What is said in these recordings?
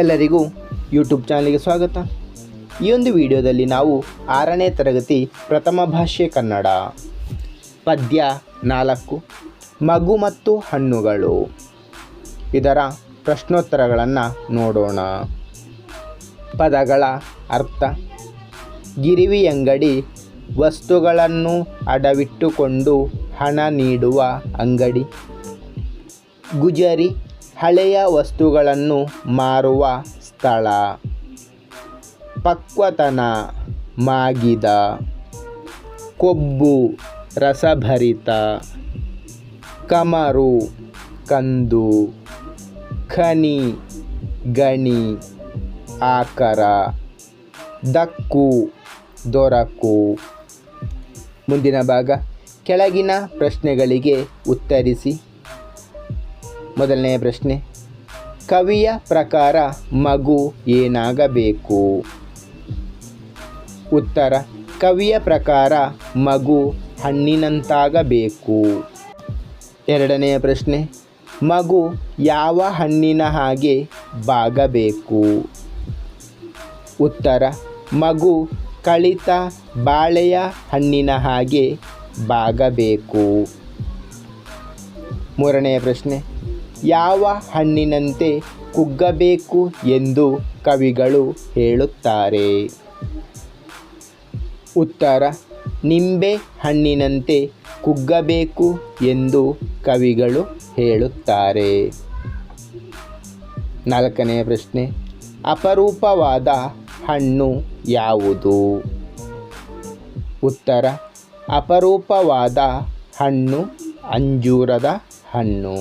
ಎಲ್ಲರಿಗೂ ಯೂಟ್ಯೂಬ್ ಚಾನಲ್ಗೆ ಸ್ವಾಗತ. ಈ ಒಂದು ವಿಡಿಯೋದಲ್ಲಿ ನಾವು ಆರನೇ ತರಗತಿ ಪ್ರಥಮ ಭಾಷೆ ಕನ್ನಡ, ಪದ್ಯ ನಾಲ್ಕು, ಮಗು ಮತ್ತು ಹಣ್ಣುಗಳು. ಇದರ ಪ್ರಶ್ನೋತ್ತರಗಳನ್ನು ನೋಡೋಣ. ಪದಗಳ ಅರ್ಥ, ಗಿರಿವಿ ಅಂಗಡಿ ವಸ್ತುಗಳನ್ನು ಅಡವಿಟ್ಟುಕೊಂಡು ಹಣ ನೀಡುವ ಅಂಗಡಿ, ಗುಜರಿ ಹಳೆಯ ವಸ್ತುಗಳನ್ನು ಮಾರುವ ಸ್ಥಳ. ಪಕ್ವತನ ಮಾಗಿದ ಕೊಬ್ಬು ರಸಭರಿತ ಕಮರು ಕಂದು ಖನಿ ಗಣಿ ಆಕರ ದಕ್ಕು ದೊರಕು. ಮುಂದಿನ ಭಾಗ ಕೆಳಗಿನ ಪ್ರಶ್ನೆಗಳಿಗೆ ಉತ್ತರಿಸಿ. ಮೊದಲನೆಯ ಪ್ರಶ್ನೆ. ಕವಿಯ ಪ್ರಕಾರ ಮಗು ಏನಾಗಬೇಕು? ಉತ್ತರ, ಕವಿಯ ಪ್ರಕಾರ ಮಗು ಹಣ್ಣಿನಂತಾಗಬೇಕು. ಎರಡನೆಯ ಪ್ರಶ್ನೆ, ಮಗು ಯಾವ ಹಣ್ಣಿನ ಹಾಗೆ ಬಾಗಬೇಕು? ಉತ್ತರ, ಮಗು ಕಳಿತ ಬಾಳೆಯ ಹಣ್ಣಿನ ಹಾಗೆ ಬಾಗಬೇಕು. ಮೂರನೆಯ ಪ್ರಶ್ನೆ ಯಾವ ಹಣ್ಣಿನಂತೆ ಕುಗ್ಗಬೇಕು ಎಂದು ಕವಿಗಳು ಹೇಳುತ್ತಾರೆ? ಉತ್ತರ, ನಿಂಬೆ ಹಣ್ಣಿನಂತೆ ಕುಗ್ಗಬೇಕು ಎಂದು ಕವಿಗಳು ಹೇಳುತ್ತಾರೆ. ನಾಲ್ಕನೆಯ ಪ್ರಶ್ನೆ, ಅಪರೂಪವಾದ ಹಣ್ಣು ಯಾವುದು? ಉತ್ತರ, ಅಪರೂಪವಾದ ಹಣ್ಣು ಅಂಜೂರದ ಹಣ್ಣು.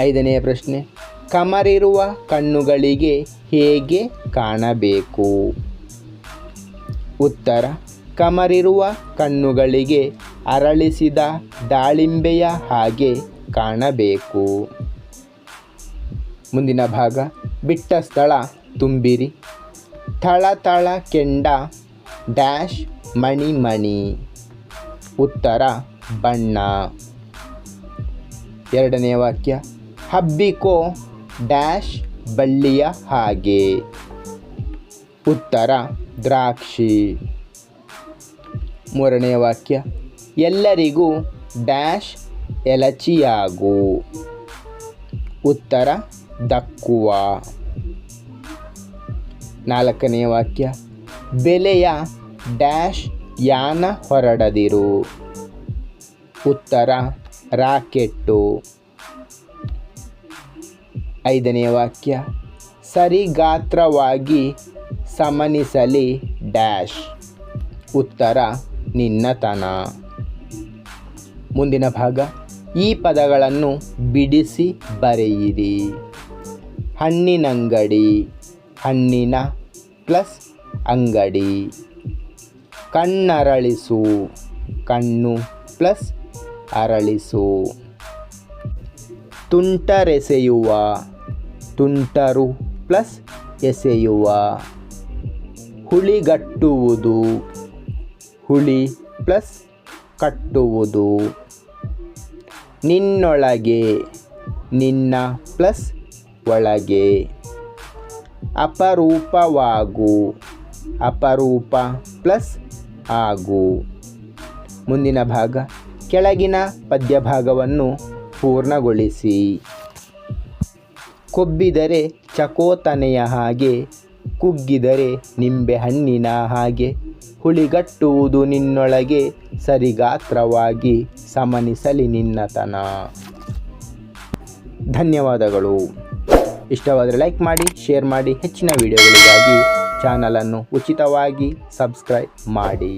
ಐದನೆಯ ಪ್ರಶ್ನೆ, ಕಮರಿರುವ ಕಣ್ಣುಗಳಿಗೆ ಹೇಗೆ ಕಾಣಬೇಕು? ಉತ್ತರ, ಕಮರಿರುವ ಕಣ್ಣುಗಳಿಗೆ ಅರಳಿಸಿದ ದಾಳಿಂಬೆಯ ಹಾಗೆ ಕಾಣಬೇಕು. ಮುಂದಿನ ಭಾಗ, ಬಿಟ್ಟ ಸ್ಥಳ ತುಂಬಿರಿ. ಥಳಥಳ ಕೆಂಡ, ಡ್ಯಾಶ್ ಮಣಿ ಮಣಿ. ಉತ್ತರ, ಬಣ್ಣ. ಎರಡನೆಯ ವಾಕ್ಯ ಹಬ್ಬಿಕೋ ಡ್ಯಾಶ್ ಬಳ್ಳಿಯ ಹಾಗೆ. ಉತ್ತರ, ದ್ರಾಕ್ಷಿ. ಮೂರನೆಯ ವಾಕ್ಯ, ಎಲ್ಲರಿಗೂ ಡ್ಯಾಶ್ ಎಲಚಿಯಾಗು. ಉತ್ತರ, ದಕ್ಕುವ. ನಾಲ್ಕನೆಯ ವಾಕ್ಯ, ಬೆಲೆಯ ಡ್ಯಾಶ್ ಯಾನ ಹೊರಡದಿರು. ಉತ್ತರ, ರಾಕೆಟ್ಟು. ಐದನೆಯ ವಾಕ್ಯ, ಸರಿಗಾತ್ರವಾಗಿ ಸಮನಿಸಲಿ ಡ್ಯಾಶ್. ಉತ್ತರ, ನಿನ್ನತನ. ಮುಂದಿನ ಭಾಗ, ಈ ಪದಗಳನ್ನು ಬಿಡಿಸಿ ಬರೆಯಿರಿ. ಹಣ್ಣಿನಂಗಡಿ, ಹಣ್ಣಿನ ಪ್ಲಸ್ ಅಂಗಡಿ. ಕಣ್ಣರಳಿಸು, ಕಣ್ಣು ಪ್ಲಸ್ ಅರಳಿಸು. ತುಂಟರೆಸೆಯುವ ತುಂಟರು ಪ್ಲಸ್ ಎಸೆಯುವ ಹುಳಿಗಟ್ಟುವುದು ಹುಳಿ ಪ್ಲಸ್ ಕಟ್ಟುವುದು. ನಿನ್ನೊಳಗೆ, ನಿನ್ನ ಪ್ಲಸ್ ಒಳಗೆ. ಅಪರೂಪವಾಗು, ಅಪರೂಪ ಪ್ಲಸ್ ಆಗು. ಮುಂದಿನ ಭಾಗ, ಕೆಳಗಿನ ಪದ್ಯಭಾಗವನ್ನು ಪೂರ್ಣಗೊಳಿಸಿ. ಕೊಬ್ಬಿದರೆ ಚಕೋತನೆಯ ಹಾಗೆ, ಕುಗ್ಗಿದರೆ ನಿಂಬೆ ಹಣ್ಣಿನ ಹಾಗೆ. ಹುಳಿಗಟ್ಟುವುದು ನಿನ್ನೊಳಗೆ ಸರಿಗಾತ್ರವಾಗಿ ಸಮನಿಸಲಿ ನಿನ್ನತನ. ಧನ್ಯವಾದಗಳು. ಇಷ್ಟವಾದರೆ ಲೈಕ್ ಮಾಡಿ, ಶೇರ್ ಮಾಡಿ. ಹೆಚ್ಚಿನ ವಿಡಿಯೋಗಳಿಗಾಗಿ ಚಾನಲನ್ನು ಉಚಿತವಾಗಿ ಸಬ್ಸ್ಕ್ರೈಬ್ ಮಾಡಿ.